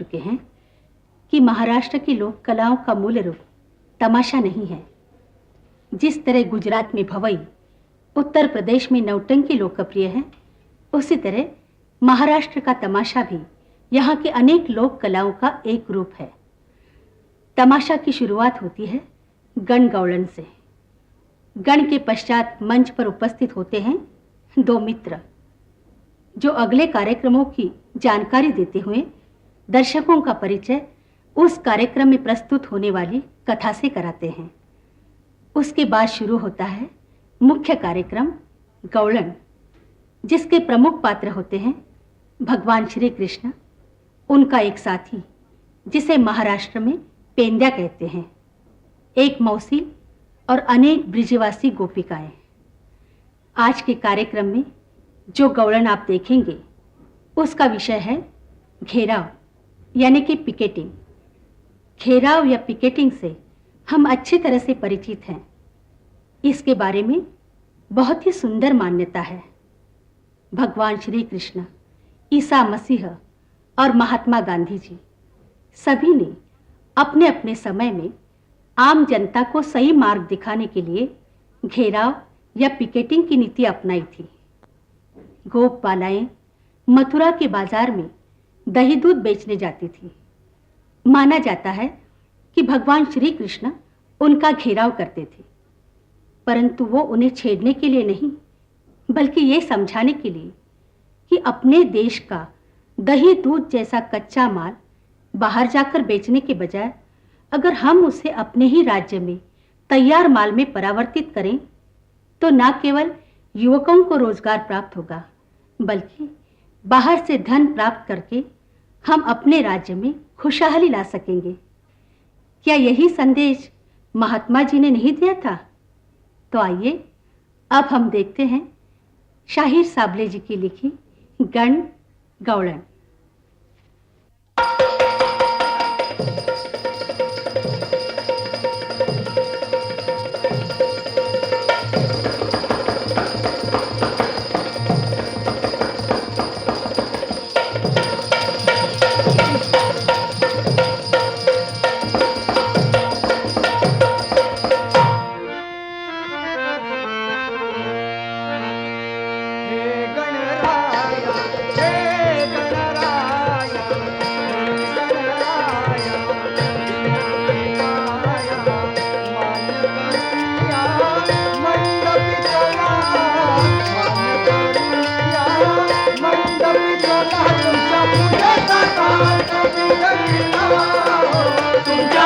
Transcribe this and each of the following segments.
चुके हैं कि महाराष्ट्र की लोक कलाओं का मूल रूप तमाशा नहीं है। जिस तरह गुजरात में भवई, उत्तर प्रदेश में नौटंकी लोकप्रिय है, उसी तरह महाराष्ट्र का तमाशा भी यहाँ की अनेक लोक कलाओं का एक रूप है। तमाशा की शुरुआत होती है गण गौड़न से। गण के पश्चात मंच पर उपस्थित होते हैं दो मित्र, जो अगले कार्यक्रमों की जानकारी देते हुए दर्शकों का परिचय उस कार्यक्रम में प्रस्तुत होने वाली कथा से कराते हैं। उसके बाद शुरू होता है मुख्य कार्यक्रम गौड़न जिसके प्रमुख पात्र होते हैं भगवान श्री कृष्ण, उनका एक साथी, जिसे महाराष्ट्र में पेंद्या कहते हैं। एक मौसी और अनेक ब्रिजवासी गोपिकाएँ। आज के कार्यक्रम में जो गौड़न आप देखेंगे, उसका विषय है घेराव। यानी कि पिकेटिंग घेराव या पिकेटिंग से हम अच्छी तरह से परिचित हैं। इसके बारे में बहुत ही सुंदर मान्यता है। भगवान श्री कृष्ण, ईसा मसीह और महात्मा गांधी जी, सभी ने अपने अपने समय में आम जनता को सही मार्ग दिखाने के लिए घेराव या पिकेटिंग की नीति अपनाई थी। गोपबालाएँ मथुरा के बाज़ार में दही दूध बेचने जाती थी। माना जाता है कि भगवान श्री कृष्ण उनका घेराव करते थे, परंतु वो उन्हें छेड़ने के लिए नहीं, बल्कि ये समझाने के लिए कि अपने देश का दही दूध जैसा कच्चा माल बाहर जाकर बेचने के बजाय अगर हम उसे अपने ही राज्य में तैयार माल में परावर्तित करें तो न केवल युवकों को रोज़गार प्राप्त होगा, बल्कि बाहर से धन प्राप्त करके हम अपने राज्य में खुशहाली ला सकेंगे। क्या यही संदेश महात्मा जी ने नहीं दिया था? तो आइए, अब हम देखते हैं शाहिर साबले जी की लिखी गण गौड़न।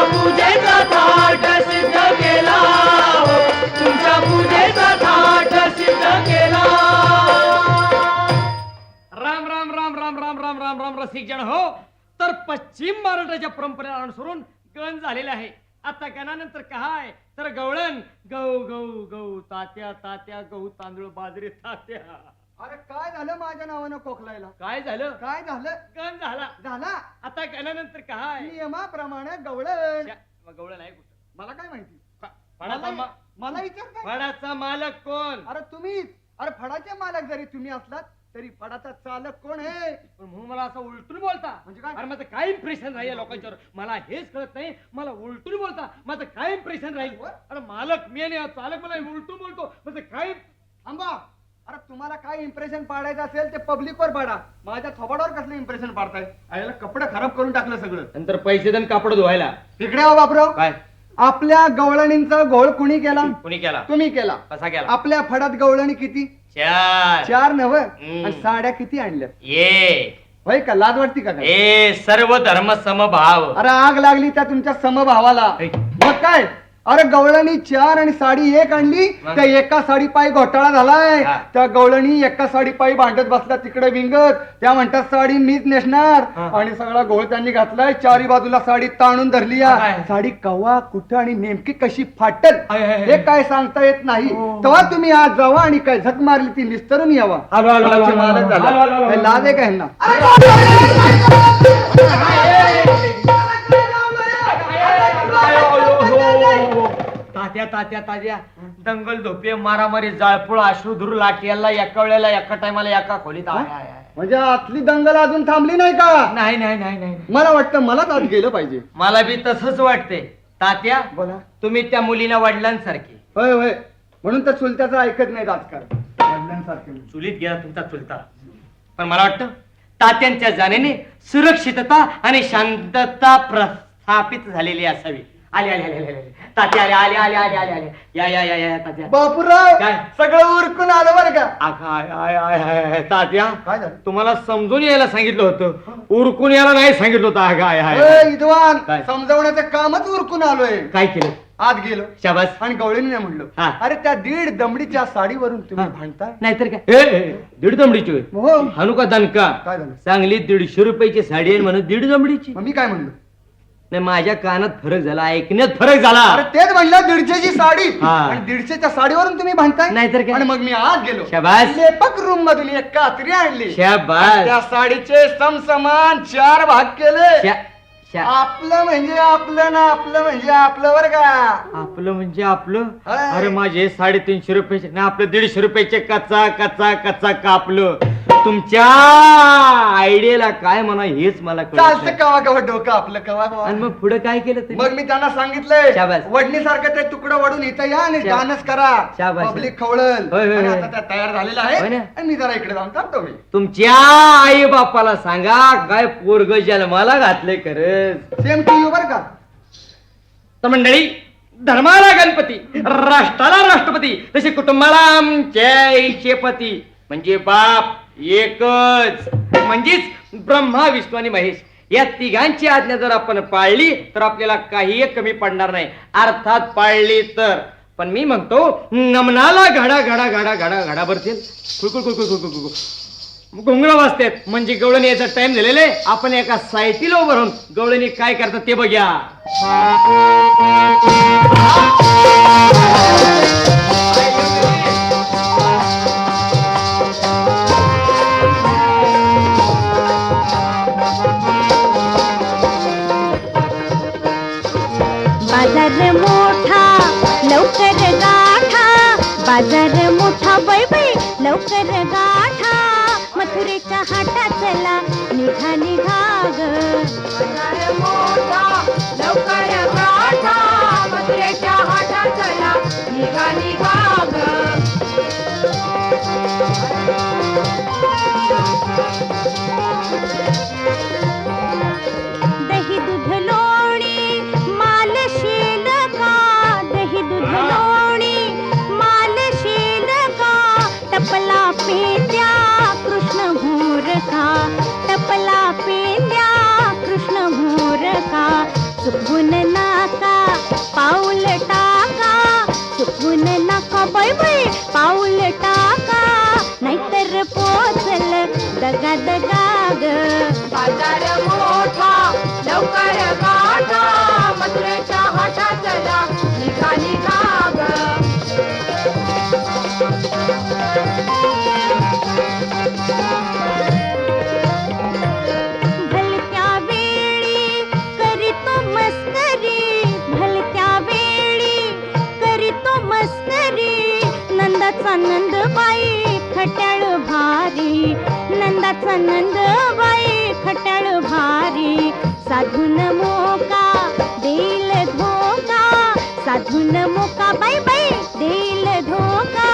पूजेचा थाट सिद्ध केला. हो. तुमच्या पूजेचा थाट सिद्ध केला. राम राम राम राम राम राम राम राम रसिक हो. तर पश्चिम महाराष्ट्राच्या परंपरेला अनुसरून गण झालेले आहे. आता गणानंतर काय? तर गवळण. गौ गौ गौ तात्या तात्या गहू तांदूळ बाजरी तात्या. अरे काय झालं माझ्या नावानं कोकलायला काय झालं? काय झालं? गण झाला. झाला? आता गणानंतर काय? नियमाप्रमाणे गवळण. गवळण आहे कुठं? मला काय माहिती? मला मा- मला विचारताय? फडाचा मालक कोण? अरे तुम्हीच. अरे फडाचे मालक जरी तुम्ही असलात तरी फडाचा चालक कोण आहे? पण म्हणून मला असं उलटून बोलता. म्हणजे काय? अरे माझं काय इम्प्रेशन राहील लोकांच्यावर? मला हेच कळत नाही. मला उलटून बोलता. माझं काय इम्प्रेशन राहील? अरे मालक मी आणि हा चालक मला उलटून बोलतो. माझं काय थांबा. अरे तुम्हाला काय इम्प्रेशन पाडायचं असेल ते पब्लिकवर पाडा. माझ्या थोबाडावर कसलं इम्प्रेशन पाडताय? याला कपडे खराब करून टाकलं सगळं. नंतर पैसे देऊन कापड धुवायला. तिकडे हो बापराव काय? आपल्या गवळणींचा घोळ कुणी केला? कुणी केला? तुम्ही केला. कसा केला? आपल्या फडात गवळणी किती? चार. चार नव. आणि साड्या किती आणल्या? ये होय का? लाज वाटती का काय? ए सर्व धर्म समभाव. अरे आग लागली त्या तुमच्या समभावाला. मग काय? अरे गवळणी चार आणि साडी एक आणली? त्या एका साडी पायी घोटाळा झालाय हा. त्या गवळणी एका साडी पायी भांडत बसला तिकडे विंगत त्या म्हणतात साडी मीच नेसणार. आणि सगळा घोळ त्यांनी घातलाय चारी बाजूला साडी ताणून धरली. साडी कवा कुठं आणि नेमकी कशी फाटल. हे काय सांगता येत नाही हो. तेव्हा तुम्ही आज जावा आणि काय झक मारली ती निस्तरून यावा लाज आहे का तात्या तात्या तात्या. दंगल धोपे मारामारी जाळपोळ अश्रुधूर लाट याला एका वेळेला एका टायमाला एका खोलीत आय, आय, आय. म्हणजे आतली दंगल अजून थांबली नाही का? नाही नाही नाही नाही. नाही. मला वाटतं मलाच आज गेलं पाहिजे. मला बी तसंच वाटते तात्या बोला. तुम्ही त्या मुलीला वडिलांसारखी. होय होय. म्हणून तर चुलत्याचं ऐकत नाही राजकारण वडिलांसारखे चुलीत गेला तुमचा चुलता. पण मला वाटतं तात्यांच्या जाण्याने सुरक्षितता आणि शांतता प्रस्थापित झालेली असावी. आले आले आले आले आले. तात्या आले आले आले आले आले आले या या या या तात्या. बापूराव काय? सगळं उरकून आलं बरं का? आग, आय, आय, आय, आय, आय, तात्या काय झालं? तुम्हाला समजून यायला सांगितलं होतं. उरकून यायला नाही सांगितलं होतं. आग, आय, आय, ए, आय. विद्वान काय? समजवण्याचं कामच उरकून आलोय. काय केलं? आत गेलो. शाबास. आणि गवळीने म्हणलो. हा. अरे त्या दीड दमडीच्या साडीवरून तुम्ही हा. भांडताय? नाहीतर काय? ए, ए, दीड दमडीची होय. हो. हाणू का दणका काय झालं? चांगली दीडशे रुपयाची साडी आहे म्हणून दीड दमडीची. मग मी काय म्हणलो? नाही माझ्या कानात फरक झाला ऐकण्यात फरक झाला. अरे तेच म्हणलं दीडशेची साडी. हा. आणि दीडशेच्या साडीवरून तुम्ही भांडताय? नाहीतर काय? आणि मग मी आत गेलो. शाबास. लेपक रूम मधून एक कात्री आणली. शाबास. त्या साडीचे समसमान चार भाग केले. शा- शा- आपलं म्हणजे आपलं ना आपलं म्हणजे आपलं बर का. आपलं म्हणजे आपलं? हाय. अरे माझे साडेतीनशे रुपयाचे ना आपलं दीडशे रुपयाचे कच्चा कच्चा कच्चा कापलं. तुमच्या आयडियाला काय म्हणा हेच मला कळत चालतं नाही. कवा कवा डोकं आपलं कवा कवा आणि मग पुढे काय केलं ते मग मी त्यांना सांगितलंय शाबास. वडणीसारखं ते तुकडं वडून इथं या आणि शा- डान्स करा शाबास. पब्लिक खवळल होय, होय, आणि होय. आता त्या तयार झालेला होय आहे ना. आणि मी जरा इकडे जाऊन थांबतो मी तुमच्या आई बापाला सांगा काय पोरग जन्माला घातले खरंच सेम टू यू बर का तर मंडळी धर्माला गणपती राष्ट्राला राष्ट्रपती तसे कुटुंबाला आमच्या आईचे पती म्हणजे बाप एकच. म्हणजेच ब्रह्मा विष्णू आणि महेश. या तिघांची आज्ञा जर आपण पाळली तर आपल्याला काही कमी पडणार नाही. अर्थात पाळली तर. पण मी म्हणतो नमनाला घडा घडा घडा घडा घडा भरतील कुळकुळ वाजतात. म्हणजे गवळणी याचा टाइम झालेला आहे. आपण एका सायटीला उभं राहून गवळणी काय करतात ते बघ्या. लवकर गाठा मथुरेच्या हाटा चला निघा निघा ग. दगा दगा. बाजार मोठा लवकर गाठा मथुरेच्या हाटा निघाली निघा नंदाचा नंद बाई खट्याळ भारी. साधून मोका देईल धोका. साधून मोका बाई बाई देईल धोका.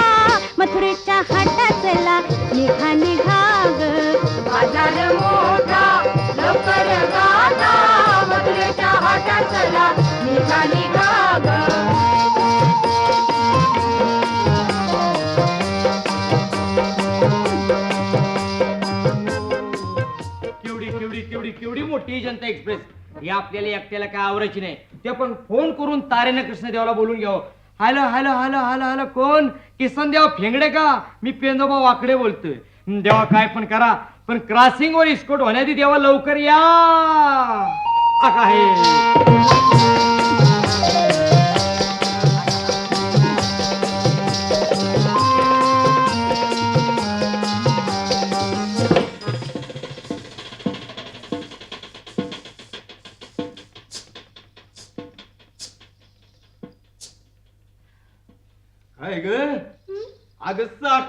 मथुरेच्या हाटा चला निघा निघा ग. बाजार मोठा लवकर गाठा मथुरेच्या हाटा चला निघा निघा ग. मोठी जनता एक्सप्रेस. ही आपल्याला एकट्याला काय आवडायची नाही. ते पण फोन करून तारेनं कृष्णदेवाला बोलून घ्यावं. Hello hello hello hello hello कोण? किसन देवा फेंगडे का? मी पेंदोबा वाकडे बोलतोय. देवा काय पण करा. पण क्रॉसिंग वर इस्कोट होण्याआधी देवा लवकर या. आहे.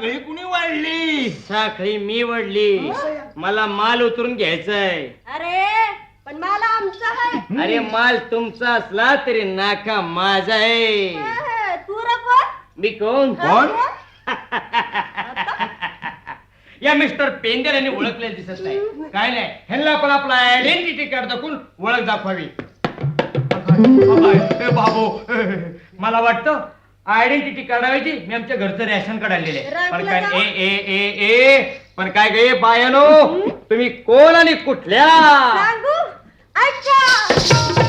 साखळी कुणी वाढली साखळी मी वडली मला माल उतरून घ्यायचाय अरे पण मला आमचं आहे अरे माल तुमचा असला तरी नाका माझा आहे तू रको मी कोण कोण या मिस्टर पेंडेर यांनी ओळखलेलं दिसत नाही काय नाही ह्यांना पण आपला आयडेंटिटी कार्ड दाखवून ओळख दाखवावी ए बाबू मला वाटतं आयडेंटिटी कार्डाऐवजी मी आमच्या घरचं रेशन आहे. पण काय ए ए ए ए. पण काय गे बायानो तुम्ही कोण आणि कुठल्या? सांगू? ऐका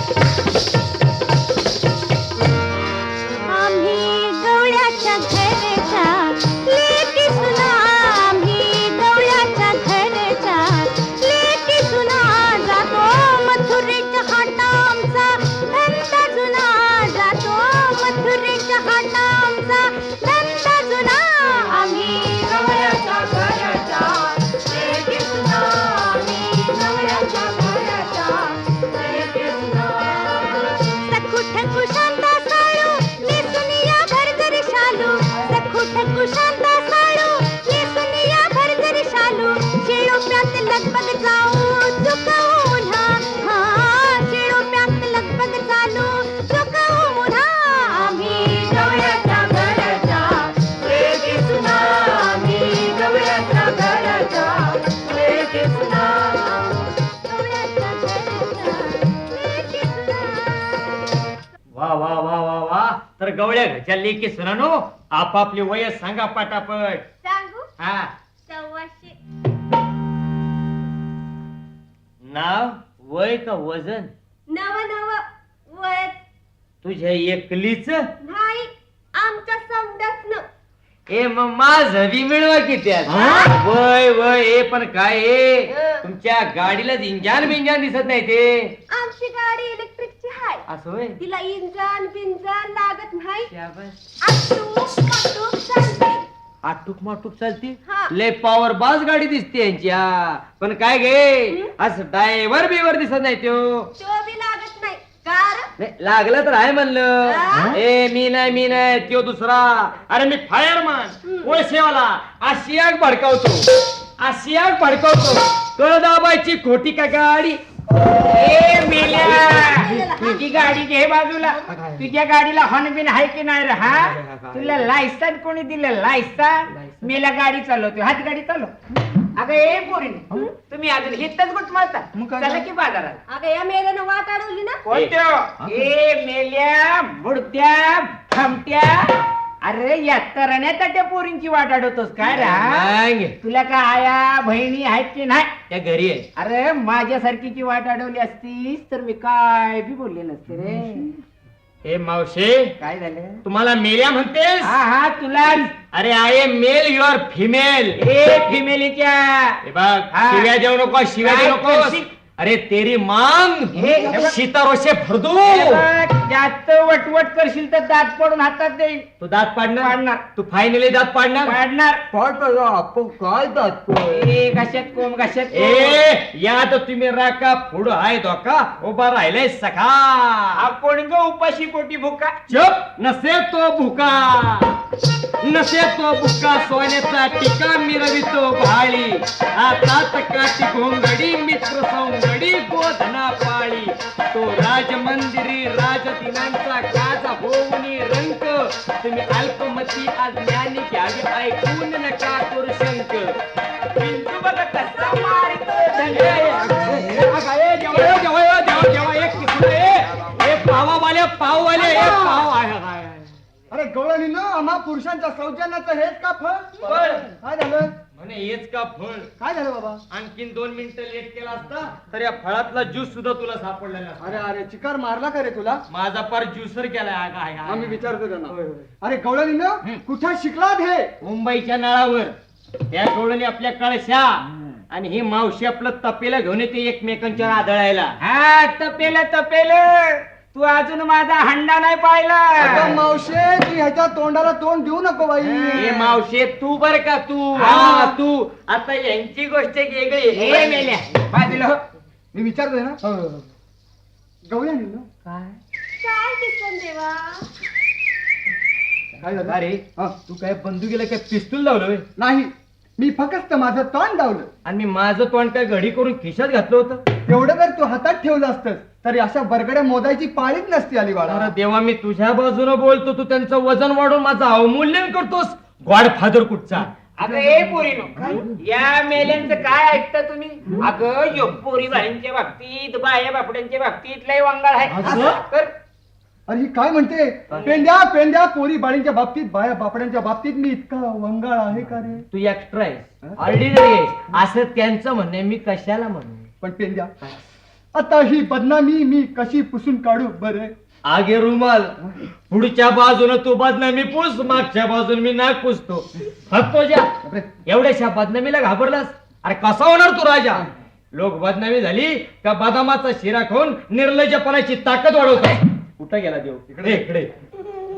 तर गवळ्या घरच्या लेकी सुनानो आपापली वय सांगा पटापट. सांगू? हा. सव्वाशे. नाव वय का वजन? नव नव वय. तुझ्या एकलीच? नाही आमच्या समजाच ए मग माझं बी मिळवा की त्यात वय वय ए पण काय ए? तुमच्या गाडीला इंजान बिंजान दिसत नाही ते. आमची गाडी इलेक्ट्रिकची आहे असं होय? तिला इंजन बिंजन लागत नाही. शाबास. आटूक माटूक चालते? हा. लय पॉवर बास गाडी दिसते यांच्या पण काय गे? असं ड्रायव्हर बिवर दिसत नाही त्यो. तो नाही, लागलं तर आहे म्हणलं? ए मी नाही मी नाही त्यो दुसरा. अरे मी फायरमन कोळसेवाला आग भडकावतो. आग भडकावतो. कळ दाबायची खोटी का गाडी? ए मेल्या तुझी गाडी घे बाजूला. तुझ्या गाडीला हॉर्न बिन आहे की नाही रे हा? तुला लायसन कोणी दिलं? लायसन मेला गाडी चालवतो हात गाडी चालव. अगं ए पोरी तुम्ही अजून हितच गुट मारता चला की बाजारात. अगं या मेल्यानं वाट अडवली ना? कोणत्या? ए मेल्या मुडत्या थांबत्या. अरे या तरण्यात त्या पोरींची वाट अडवतोस काय रे हा? मग, तुला काय आया बहिणी आहेत की नाही? त्या घरी आहे. अरे माझ्यासारखीची वाट अडवली असतीस तर मी काय बी बोलले नसते रे. ए मावशे काय झालं? तुम्हाला मेल्या म्हणतेस? हा हा तुला अरे I am male your female ए फिमेलीच्या हे बघ हा. शिव्या देऊ नको शिव्या काय देऊ नको? अरे तेरी मांग हे. सीतारोशे भरदू. हे बघ, जास्त वटवट करशील तर दात पडून हातात देईल तू दात पाडणार? पाडणार. तू फायनली दात पाडणार? पाडणार. आपण काय दात ए कशात कोंब कशात कोंब. ए या तर तुम्ही राका पुढं आहे धोका उभा राहिलाय सखा. आपण ग उपाशी पोटी भुका. चप नसे तो भुका. नसे तो भुका सोन्याचा टिका मिरवितो भाळी. आता तकाची घोंगडी मित्र सौंगडी गोधना पाळी. तो राजमंदिरी राजदिनांचा गाजा होऊनी रंक. तुम्ही अल्पमती अज्ञानी घ्यावी ऐकून नका शंक पावावाले पाववाले पाव आहे आहे, आहे. अरे गवळणी न आम्हा पुरुषांच्या सौजन्याचं हेच का फळ. काय झालं? म्हणे हेच का फळ? काय झालं बाबा? आणखीन दोन मिनिटं लेट केला असता तर या फळातला ज्यूस सुद्धा तुला सापडला नसता. अरे अरे चिकार मारला का रे तुला? माझा पार ज्युसर केलाय काय हा. आम्ही विचारतो त्यांना. अरे गवळणी कुठे शिकलात हे मुंबईच्या नळावर. त्या गवळणी आपल्या कळशा. आणि ही मावशी आपलं तपेला घेऊन येते एकमेकांच्या आदळायला. हा तपेल तपेल. तू अजून माझा हंडा नाही अगं पाहिला मावशे ती ह्याच्या तोंडाला तोंड देऊ नको बाई. हे मावशे तू बर का तू? हा. हा तू. आता यांची गोष्ट वेगळी आहे. मेल्या हो. मी विचारतोय ना. गवळणी ना? काय? किसन देवा? काय झालं? अरे हा. तू काय बंदुकीला काय पिस्तूल लावलं नाही. मी फक्त माझं तोंड दावलं आणि मी माझं तोंड काय घडी करून खिशात घातलं होतं? एवढं जर तू हातात ठेवलं असतंस तरी अशा बरगड्या मोदायची पाळीच नसती आली बाळा अरे देवा मी तुझ्या बाजूने बोलतो तू त्यांचं वजन वाढवून माझं अवमूल्यन करतोस. गॉड फादर कुठचा? अगं ए पोरीनो या मेल्यांचं काय ऐकता तुम्ही? अगं यो पोरी बाळींच्या बाबतीत बाया बापड्यांच्या बाबतीत लय वंगाळ आहे. असं? तर अरे ही काय म्हणते? पेंड्या पेंड्या पोरी बाळींच्या बाबतीत बाया बापड्यांच्या बाबतीत मी इतका वंगाळ आहे का रे? तू एक्स्ट्रा आहेस. ऑर्डिनरी आहेस. असं त्यांचं म्हणणं मी कशाला म्हणू? पण पेंड्या आता ही बदनामी मी कशी पुसून काढू बरे? आगे रुमाल पुढच्या बाजूने तू बदनामी पुस मागच्या बाजूने मी नाक पुसतो. हत्तो जा एवढ्याशा बदनामीला घाबरलास? अरे कसा होणार तू राजा? लोक बदनामी झाली का बदामाचा शिरा खाऊन निर्लज्जपणाची ताकद वाढवतात कुठं गेला देव? इकडे. इकडे.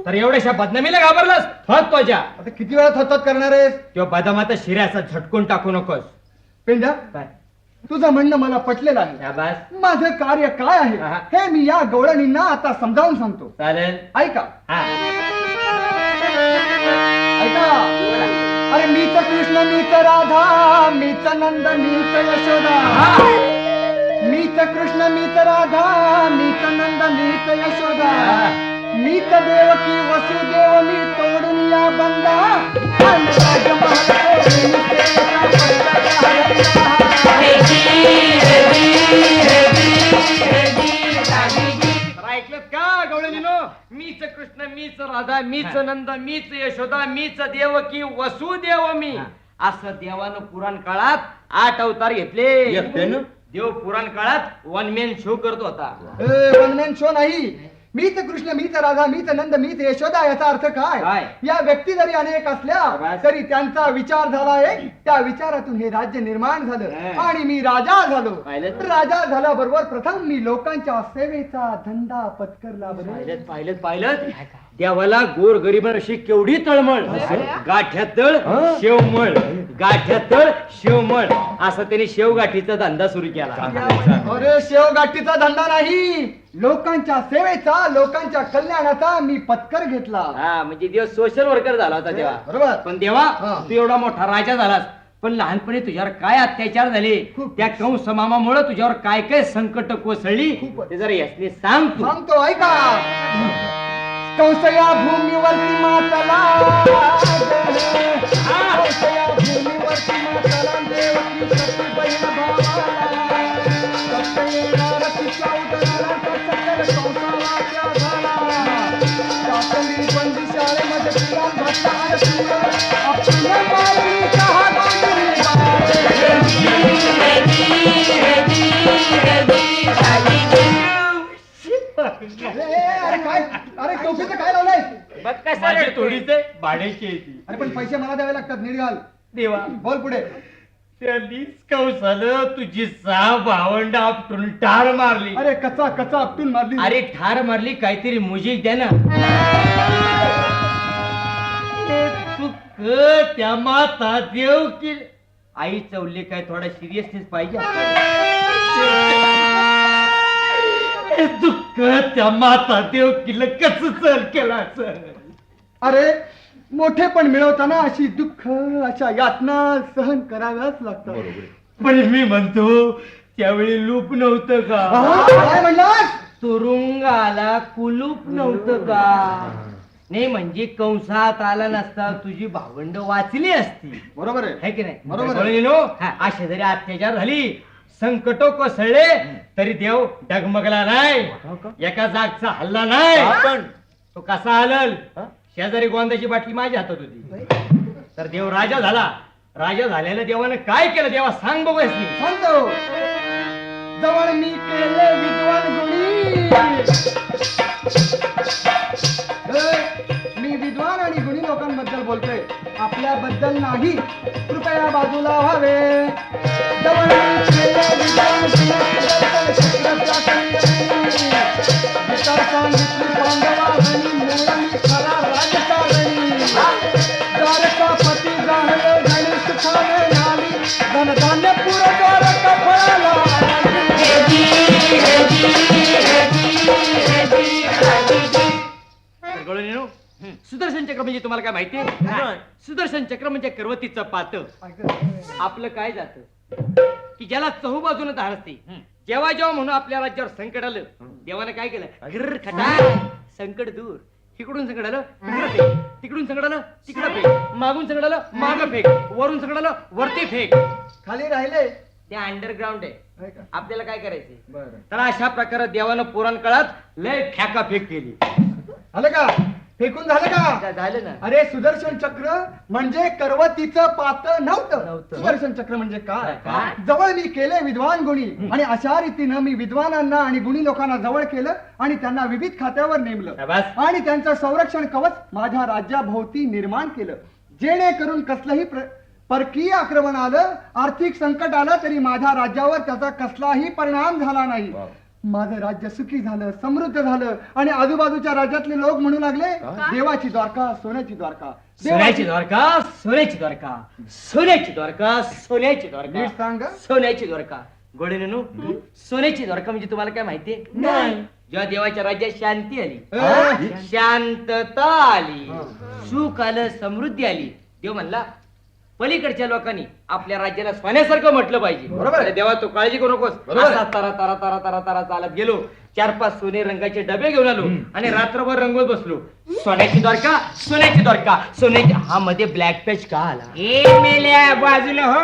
तर एवढ्याशा बदनामीला घाबरलास? तुझ्या. आता किती वेळा थोतात करणार आहेस? किंवा बदामाचा शिऱ्याचा झटकून टाकू नकोस. पेंड्या काय? तुझं म्हणणं मला पटलेलं आहे. शाबास. माझं कार्य काय आहे? हा. मी या गवळणींना आता समजावून सांगतो. चालेल. ऐका. हा. ऐका. अरे मीच कृष्ण मीच राधा मीच नंद मीच यशोदा. मीच कृष्ण मीच राधा मीच नंद मीच यशोदा. मीच देवकी वसुदेव मी तोडून या बंदा. का गवळणीनो मीच कृष्ण मीच राधा मीच नंद मीच यशोदा मीच देवकी वसुदेव मी. असं देवानं पुराण काळात आठ अवतार घेतले. देव पुराण काळात वन मॅन शो करत होता. one man show नाही. मीच कृष्ण मीच राधा मीच नंद मीच यशोदा याचा अर्थ काय काय? या व्यक्ती जरी अनेक असल्या बस. तरी त्यांचा विचार झाला एक त्या विचारातून हे राज्य निर्माण झालं हा. आणि मी राजा झालो पाहिलं? राजा झाल्याबरोबर प्रथम मी लोकांच्या सेवेचा धंदा पत्करला बरं पाहिलं पाहिलं पाहिलं देवाला गोर अशी केवढी तळमळ. गाठ्यात तळ शेवमळ. गाठ्यात तळ शेवमळ. असं त्यांनी शेवगाठीचा धंदा सुरू केला. अरे शेवगाठीचा धंदा नाही. लोकांच्या सेवेचा लोकांच्या कल्याणाचा मी पत्कर घेतला. हा म्हणजे देव सोशल वर्कर झाला होता तेव्हा. बरोबर. पण देवा. तू एवढा मोठा राजा झालास. पण लहानपणी तुझ्यावर काय अत्याचार झाले. त्या कंस मामामुळे तुझ्यावर काय काय संकट कोसळली. ते जरा यासने सांग तू. सांगतो ऐका. कंस या भूमीवरती मातला. काय? अरे टोपीचं काय लावलंय? बघ कसं माझी रडतोय. थोडीचे भाड्याची आहे ती. अरे पण पैसे मला द्यावे लागतात नीट घाल. देवा. बोल पुढे. त्यांनीच तुझी सहा भावंड आपटून ठार मारली. अरे कचा कचा आपटून मारली. अरे ठार मारली काहीतरी मुजिक द्या ना. तू त्या माता देव की आई चवले काय थोडा सिरियसनेस पाहिजे. क त्या माता देव किला कस चल केला अरे मोठे पण मिळवताना अशी दुःख अशा यातना सहन कराव्याच लागतात. पण मी म्हणतो त्यावेळी लूप नव्हतं का? काय म्हणलास? तुरुंगाला कुलूप नव्हतं का? नाही म्हणजे कंसात आला नसता तुझी भावंड वाचली असती. बरोबर आहे. है की नाही? बरोबर आहे. बरोबर असे जरी अत्याचार झाली संकट कोसळले तरी देव डगमगला नाही. एका जागचा हल्ला नाही. तो कसा हलल? शेजारी गोंदाची बाटली माझ्या हातात होती. तर देव राजा झाला. राजा झालेल्या देवानं काय केलं देवा? सांग बघूस मी सांगतो. जवळ मी केले विद्वान गुणी. आपल्याबद्दल नाही कृपया बाजूला व्हावे जवळ मी सुदर्शन चक्र म्हणजे तुम्हाला काय माहितीये सुदर्शन चक्र म्हणजे करवतीचं पात. आपलं काय जात? की ज्याला चहूबाजूने धार असते. जेव्हा जेव्हा म्हणून आपल्या राज्यावर संकट आलं देवानं काय केलं? गिर खटा. संकट दूर. इकडून संकट आलं फेक. तिकडून संकट आलं तिकडं फेक. मागून संकट आलं मागं फेक. वरून संकट आलं वरती फेक. खाली राहिले. ते अंडरग्राऊंड आहे? आपल्याला काय करायचंय बरं. तर अशा प्रकारे देवानं पुराण काळात लय फेका फेक केली. झालं का? फेकून झालं का? झालं ना. अरे सुदर्शन चक्र म्हणजे करवतीचं पात नव्हतं. नव्हतं. सुदर्शन चक्र म्हणजे काय? काय? जवळ मी केले विद्वान गुणी. आणि अशा रीतीनं मी विद्वानांना आणि गुणी लोकांना जवळ केलं आणि त्यांना विविध खात्यावर नेमलं. शाबास. आणि त्यांचं संरक्षण कवच माझ्या राज्याभोवती निर्माण केलं. जेणेकरून कसलंही प्र- परकीय आक्रमण आलं आर्थिक संकट आलं तरी माझ्या राज्यावर त्याचा कसलाही परिणाम झाला नाही. माझं राज्य सुखी झालं समृद्ध झालं आणि आजूबाजूच्या राज्यातले लोक म्हणू लागले देवाची द्वारका सोन्याची द्वारका. सोन्याची द्वारका सोन्याची द्वारका. सोन्याची द्वारका सोन्याची द्वारका. नीट सांगा. सोन्याची द्वारका. गोडीनू सोन्याची द्वारका म्हणजे तुम्हाला काय माहितीये नाही. जेव्हा देवाच्या राज्यात शांती आली? शांतता आली सुख आलं समृद्धी आली देव म्हणला पलीकडच्या लोकांनी आपल्या राज्याला सोन्यासारखं म्हटलं पाहिजे. बरोबर आहे. अरे देवा तू काळजी करू नकोस. बरोबर आहे. असा तारा तारा तारा तारा तारा चालत गेलो. चार पाच सोने रंगाचे डबे घेऊन आलो आणि रात्रभर रंगवत बसलो. सोन्याची द्वारका सोन्याची द्वारका. सोन्याची हा मध्ये ब्लॅक पॅच का आला? ए मेल्या बाजूला हो.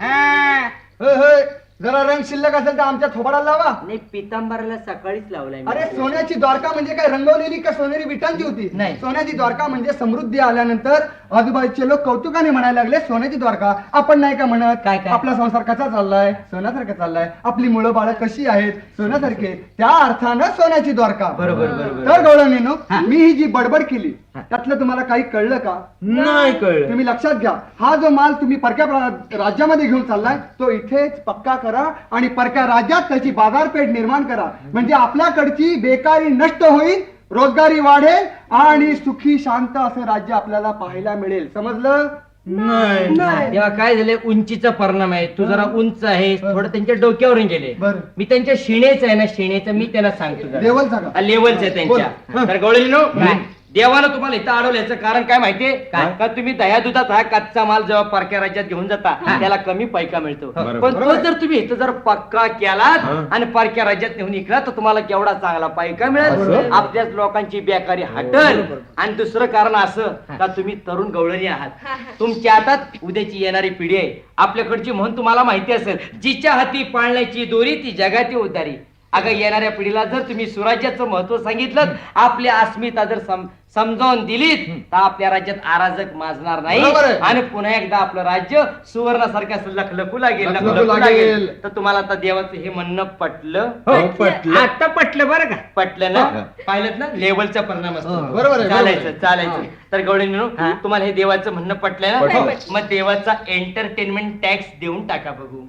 हा. होय, होय. जरा रंग शिल्लक असेल तर आमच्या थोबाडाला लावा. नाही पितांबराला सकाळीच लावलाय मी. अरे सोन्याची द्वारका म्हणजे काय? रंगवलेली का सोनेरी विटांची होती? नाही. सोन्याची द्वारका म्हणजे समृद्धी आल्यानंतर आजूबाजूचे लोक कौतुकाने म्हणायला लागले सोन्याची द्वारका आपण नाही का म्हणत? काय, काय? आपला संसार कसा चाललाय? सोन्यासारखा चाललाय. आपली मुलं बाळ कशी आहेत? सोन्यासारखे. त्या अर्थानं सोन्याची द्वारका. बरोबर, बरोबर. तर गौरवनीनो मी ही जी बडबड केली त्यातलं तुम्हाला काही कळलं का? नाही कळलं. तुम्ही लक्षात घ्या. हा जो माल तुम्ही परक्या प्रा- राज्यामध्ये घेऊन चाललाय तो इथेच पक्का करा आणि परक्या राज्यात त्याची बाजारपेठ निर्माण करा. म्हणजे आपल्याकडची बेकारी नष्ट होईल रोजगारी वाढेल आणि सुखी शांत असं राज्य आपल्याला पाहायला मिळेल. समजलं? तेव्हा काय झालंय उंचीचा परिणाम आहे. तू जरा उंच आहे. थोडं त्यांच्या डोक्यावरून गेले. बरं. मी त्यांच्या शिणेच आहे ना शिणेचं मी त्यांना सांगतो जरा. लेवल सांगा. हा, लेवलच आहे त्यांच्या. बोल. तर गवळीनो देवानं तुम्हाला इथं अडवलं याचं कारण काय माहितीये? का? तुम्ही दह्या दुधात हा कच्चा माल जेव्हा परक्या राज्यात घेऊन जाता त्याला कमी पैका मिळतो. पण तो जर तुम्ही इथं जर पक्का केलात आणि परक्या राज्यात नेऊन इकला तर तुम्हाला केवढा चांगला पैका मिळेल. आपल्याच लोकांची बेकारी हटल. आणि दुसरं कारण असं का तुम्ही तरुण गवळणी आहात. तुमच्या हातात उद्याची येणारी पिढी आहे. आपल्याकडची म्हणून तुम्हाला माहिती असेल जिच्या हाती पाळण्याची दोरी ती जगाती उदारी अगं येणाऱ्या पिढीला जर तुम्ही सुराज्याचं महत्त्व सांगितलं आपल्या अस्मिता जर सम- समजावून दिलीत तर आपल्या राज्यात अराजक माजणार नाही. बरोबर आहे. आणि पुन्हा एकदा आपलं राज्य सुवर्णासारखं असं लखलखू लागेल लखलखू लखलखू लागेल. लागेल. तर तुम्हाला आता देवाचं हे म्हणणं पटलं? आता पटलं बरं का? पटलं ना? पाहिलं ना? लेवलचा परिणाम असतो. बरोबर आहे, बरोबर चालायचं आहे. चालायचं. तर गवळी तुम्हाला हे देवाचं म्हणणं पटलं पटलं. ना मग देवाचा एंटरटेनमेंट टॅक्स देऊन टाका बघू.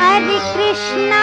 हरे कृष्णा।